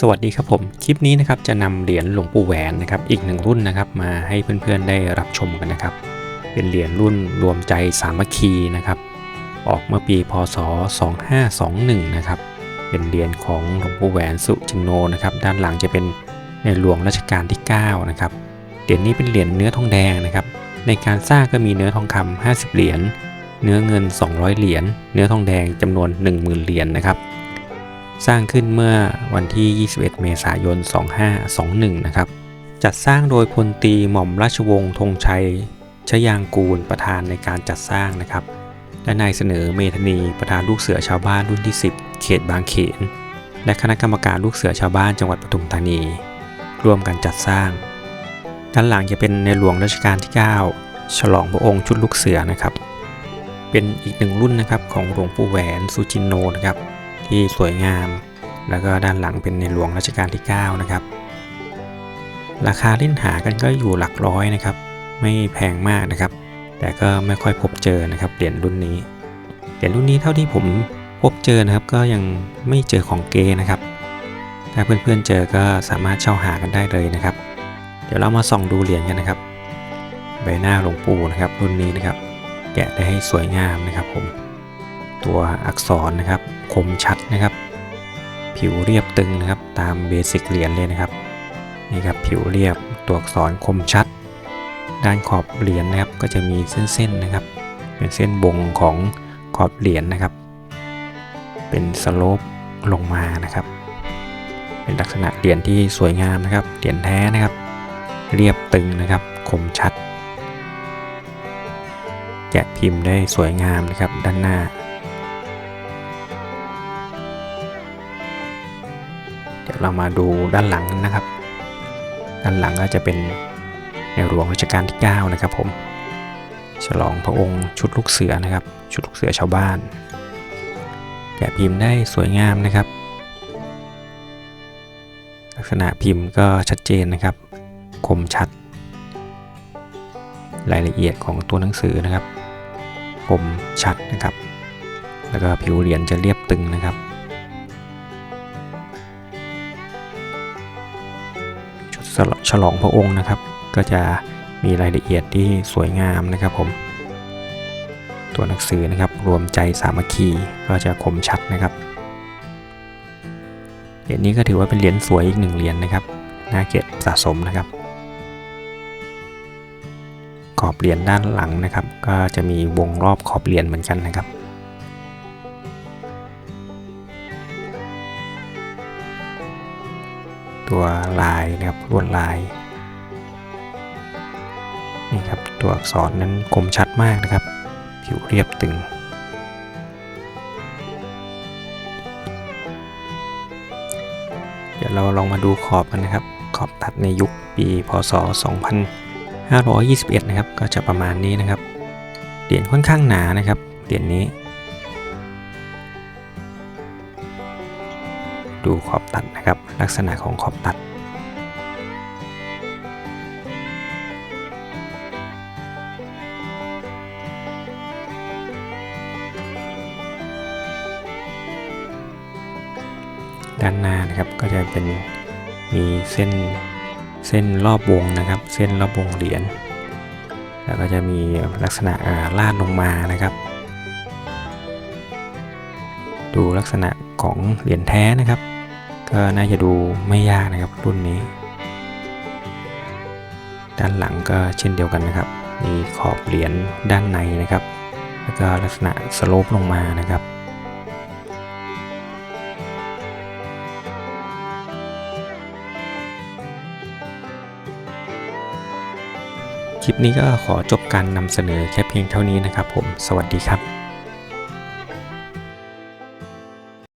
สวัสดีครับผม คลิปนี้นะครับจะนำเหรียญหลวงปู่แหวนนะครับอีกหนึ่งรุ่นนะครับมาให้เพื่อนๆได้รับชมกันนะครับ เป็นเหรียญรุ่นรวมใจสามัคคีนะครับออกเมื่อปีพศ 2521 นะครับเป็นเหรียญของหลวงปู่แหวนสุจินโนนะครับด้านหลังจะเป็นในหลวงรัชกาลที่ 9 นะครับเหรียญนี้เป็นเหรียญเนื้อทองแดงนะครับในการสร้างก็มีเนื้อทองคำ50 เหรียญเนื้อเงิน 200 เหรียญเนื้อทองแดงจำนวน 10,000 เหรียญนะครับ สร้างขึ้นเมื่อวันที่ 21 เมษายน 2521 นะครับ จัดสร้างโดยพลตีหม่อมราชวงศ์ธงชัย ชยางกูลประธานในการจัดสร้างนะครับ และนายเสนอเมธนีประธานลูกเสือชาวบ้านรุ่นที่ 10 เขตบางเขน และคณะกรรมการลูกเสือชาวบ้านจังหวัดปทุมธานี ร่วมกันจัดสร้าง ด้านหลังจะเป็นในหลวงรัชกาลที่ 9 ฉลองพระองค์ชุดลูกเสือนะครับ เป็นอีกหนึ่งรุ่นนะครับของหลวงปู่แหวนสุจินโนนะครับ ที่สวยงาม แล้วก็ด้านหลังเป็นในหลวงรัชกาลที่ 9 นะครับ ราคาเล่นหากันก็อยู่หลักร้อยนะครับ ไม่แพงมากนะครับ แต่ก็ไม่ค่อยพบเจอนะครับเหรียญรุ่นนี้เหรียญรุ่นนี้เท่าที่ผมพบเจอนะครับ ก็ยังไม่เจอของเกนะครับ ถ้าเพื่อนๆเจอก็สามารถเช่าหากันได้เลยนะครับ เดี๋ยวเรามาส่องดูเหรียญกันนะครับ ใบหน้าหลวงปู่นะครับรุ่นนี้นะครับ แกะได้ให้สวยงามนะครับผม ตัวอักษรนะครับ คมชัดนะครับ ผิวเรียบตึงนะครับ ตามเบสิกเหรียญเลยนะครับนี่ครับผิวเรียบตัวอักษรคมชัด ด้านขอบเหรียญนะครับก็จะมีเส้นๆนะครับ เป็นเส้นบงของขอบเหรียญนะครับ เป็นสโลปลงมานะครับ เป็นลักษณะเหรียญที่สวยงามนะครับเหรียญแท้นะครับ เรียบตึงนะครับ คมชัด แกะพิมพ์ได้สวยงามนะครับด้านหน้า เรามาดูด้านหลังนะครับ ด้านหลังก็จะเป็นในหลวงรัชกาลที่ 9 นะครับผม ฉลองพระองค์ชุดลูกเสือนะครับ ชุดลูกเสือชาวบ้านแกะพิมพ์ได้สวยงามนะครับ ลักษณะพิมพ์ก็ชัดเจนนะครับ คมชัด รายละเอียดของตัวหนังสือนะครับ คมชัดนะครับ แล้วก็ผิวเหรียญจะเรียบตึงนะครับ ฉลองพระองค์นะครับ ก็จะมีรายละเอียดที่สวยงามนะครับผม ตัวหนังสือนะครับรวมใจสามัคคีก็จะคมชัดนะครับเหรียญนี้ก็ถือว่าเป็นเหรียญสวยอีกหนึ่งเหรียญนะครับน่าเก็บสะสมนะครับ ขอบเหรียญด้านหลังนะครับ ก็จะมีวงรอบขอบเหรียญเหมือนกันนะครับ ตัวลายนะครับลวดลายนี่ครับตัวอักษรนั้นคมชัดมากนะครับ ผิวเรียบตึง เดี๋ยวเราลองมาดูขอบกันนะครับ ขอบตัดในยุคปีพศ 2521 นะครับ ก็จะประมาณนี้นะครับเหรียญค่อนข้างหนานะครับเหรียญนี้ ดูขอบตัดนะครับ ลักษณะของขอบตัด ด้านหน้านะครับก็จะเป็นมีเส้นเส้นรอบวงนะครับ เส้นรอบวงเหรียญแล้วก็จะมีลักษณะาลาดลงมานะครับ ดูลักษณะของเหรียญแท้นะครับ ก็น่าจะดูไม่ยากนะครับรุ่นนี้ ด้านหลังก็เช่นเดียวกันนะครับ มีขอบเหรียญด้านในนะครับ แล้วก็ลักษณะสโลปลงมานะครับคลิปนี้ก็ขอจบการนำเสนอแค่เพียงเท่านี้นะครับผม สวัสดีครับ